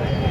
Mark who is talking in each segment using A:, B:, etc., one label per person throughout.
A: Thank you.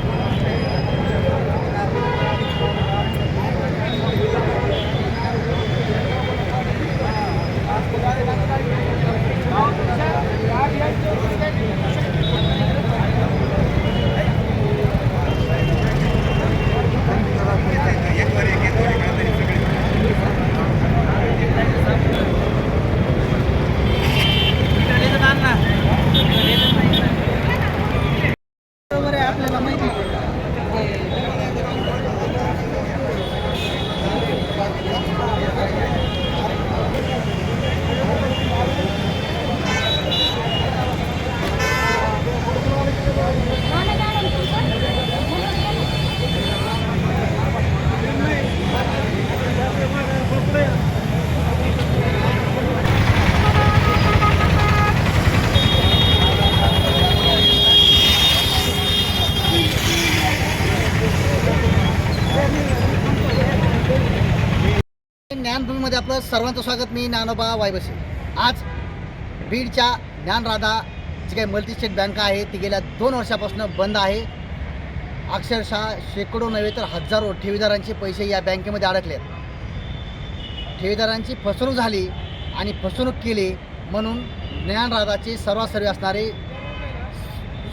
A: मध्ये आपलं सर्वांचं स्वागत. मी ज्ञानोबा वायबसे. आज बीडच्या ज्ञानराधा जी काही मल्टीस्टेट बँक आहे ती गेल्या दोन वर्षापासून बंद आहे. अक्षरशः शेकडो नव्हे तर हजारो ठेवीदारांचे पैसे या बँकेमध्ये अडकले आहेत ठेवीदारांची फसवणूक झाली आणि फसवणूक केली म्हणून ज्ञानराधाचे सर्वासर्वी असणारे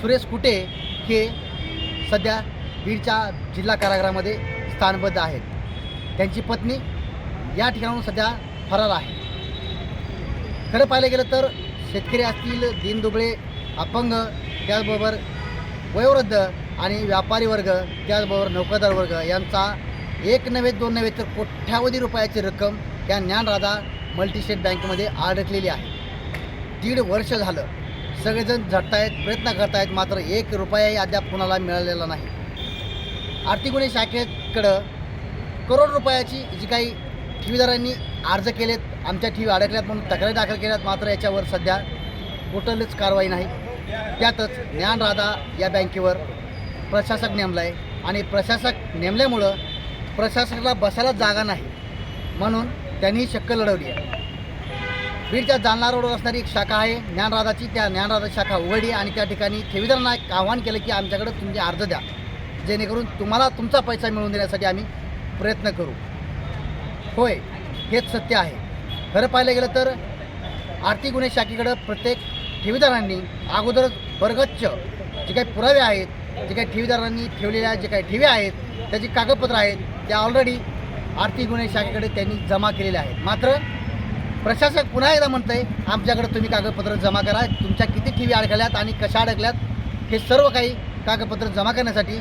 A: सुरेश कुटे हे सध्या बीडच्या जिल्हा कारागृहामध्ये स्थानबद्ध आहेत. त्यांची पत्नी या ठिकाणाहून सध्या फरार आहे. खरं पाहायला गेलं तर शेतकरी असतील दीनदुबळे अपंग त्याचबरोबर वयोवृद्ध आणि व्यापारी वर्ग त्याचबरोबर नौकरदार वर्ग यांचा एक नव्हे दोन नव्हे तर कोट्यावधी रुपयाची रक्कम या ज्ञानराधा मल्टीस्टेट बँकेमध्ये अडकलेली आहे. दीड वर्ष झालं. सगळेजण झटतायत प्रयत्न करतायत मात्र एक रुपयाही अद्याप कुणाला मिळालेला नाही. आर्थिक गुन्हे शाखेकडं करोड रुपयाची जी काही ठेवीदारांनी अर्ज केलेत आमच्या ठेवी अडकल्यात म्हणून तक्रारी दाखल केल्यात मात्र याच्यावर सध्या कुठलच कारवाई नाही. त्यातच ज्ञानराधा या बँकेवर प्रशासक नेमला आहे आणि प्रशासक नेमल्यामुळं प्रशासकाला बसायला जागा नाही म्हणून त्यांनी ही शक्क लढवली आहे. बीडच्या जालना रोडवर असणारी एक शाखा आहे ज्ञानराधाची त्या ज्ञानराधा शाखा उघडी आणि त्या ठिकाणी ठेवीदारांना एक आव्हान केलं की आमच्याकडे तुमचे अर्ज द्या जेणेकरून तुम्हाला तुमचा पैसा मिळवून देण्यासाठी आम्ही प्रयत्न करू. होय हेच सत्य आहे. खरं पाहायला गेलं तर आर्थिक गुन्हे शाखेकडं प्रत्येक ठेवीदारांनी अगोदरच बरगच्च जे काही पुरावे आहेत जे काही ठेवीदारांनी ठेवलेल्या जे काही ठेवी आहेत त्याची कागदपत्रं आहेत त्या ऑलरेडी आर्थिक गुन्हे शाखेकडे त्यांनी जमा केलेल्या आहेत. मात्र प्रशासक पुन्हा एकदा म्हणतं आहे आमच्याकडे तुम्ही कागदपत्र जमा करा तुमच्या किती ठेवी अडकल्यात आणि कशा अडकल्यात हे सर्व काही कागदपत्र जमा करण्यासाठी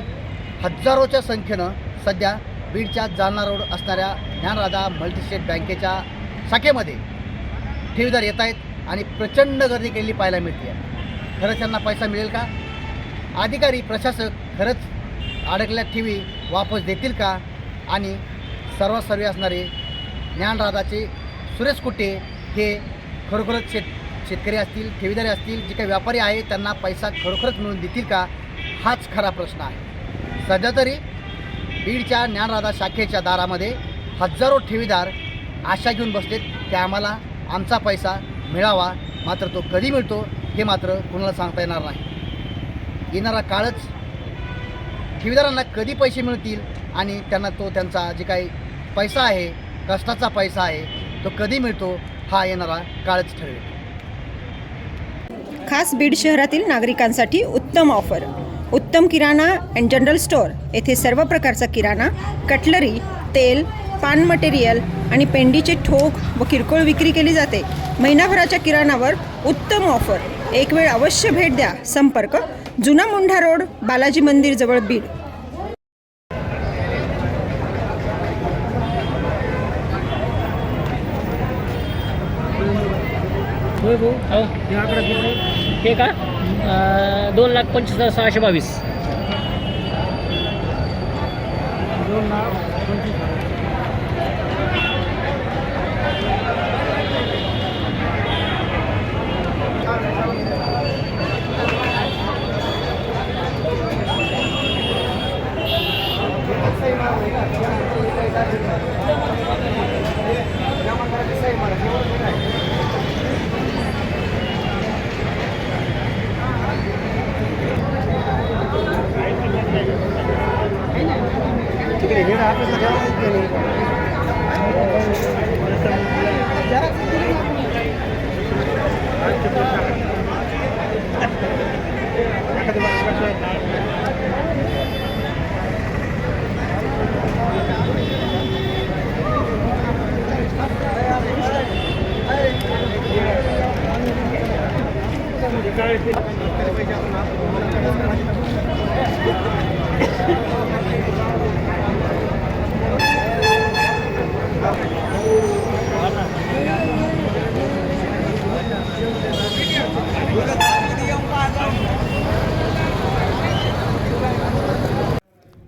A: हजारोच्या संख्येनं सध्या बीडच्या जालना रोड असणाऱ्या ज्ञानराधा मल्टीस्टेट बँकेच्या शाखेमध्ये ठेवीदार येत आहेत आणि प्रचंड गर्दी केलेली पाहायला मिळते. खरंच त्यांना पैसा मिळेल का? अधिकारी प्रशासक खरंच अडकलेल्या ठेवी वापस देतील का? आणि सर्वसर्वी असणारे ज्ञानराधाचे सुरेश कुट्टे हे खरोखरच शेत शेतकरी असतील ठेवीदारी असतील जे काही व्यापारी आहेत त्यांना पैसा खरोखरच मिळून देतील का? हाच खरा प्रश्न आहे. सध्या तरी बीडच्या ज्ञानराधा शाखेच्या दारामध्ये हजारो ठेवीदार आशा घेऊन बसलेत की आम्हाला आमचा पैसा मिळावा. मात्र तो कधी मिळतो हे मात्र कुणाला सांगता येणार नाही. येणारा काळच ठेवीदारांना कधी पैसे मिळतील आणि त्यांना तो त्यांचा जे काही पैसा आहे कष्टाचा पैसा आहे तो कधी मिळतो हा येणारा काळच ठरवेल
B: खास बीड शहरातील नागरिकांसाठी उत्तम ऑफर. उत्तम किराणा अँड जनरल स्टोअर येथे सर्व प्रकारचा किराणा कटलरी तेल पान मटेरियल आणि पेंडीचे ठोक व किरकोळ विक्री केली जाते. महिनाभराच्या किराणावर उत्तम ऑफर एक वेळ अवश्य भेट द्या. संपर्क जुना मुंढा रोड बालाजी मंदिर जवळ बीड.
C: हो. हे का? दोन लाख पंचवीस हजार सहाशे बावीस.
D: तिकडे हेड ऑफिसला जास्त गेले जास्त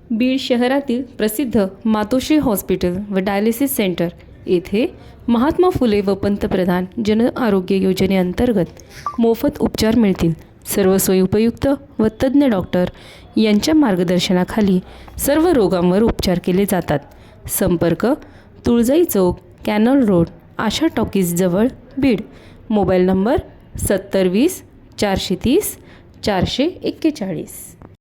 D: बीड शहरातील प्रसिद्ध मातोश्री हॉस्पिटल व डायलिसिस सेंटर येथे महात्मा फुले व पंतप्रधान जन आरोग्य योजनेअंतर्गत मोफत उपचार मिळतील. सर्व सोयीउपयुक्त व तज्ज्ञ डॉक्टर यांच्या मार्गदर्शनाखाली सर्व रोगांवर उपचार केले जातात. संपर्क तुळजाई चौक कॅनल रोड आशा टॉकीजजवळ बीड. मोबाईल नंबर सत्तर वीस चारशे तीस चारशे एक्केचाळीस.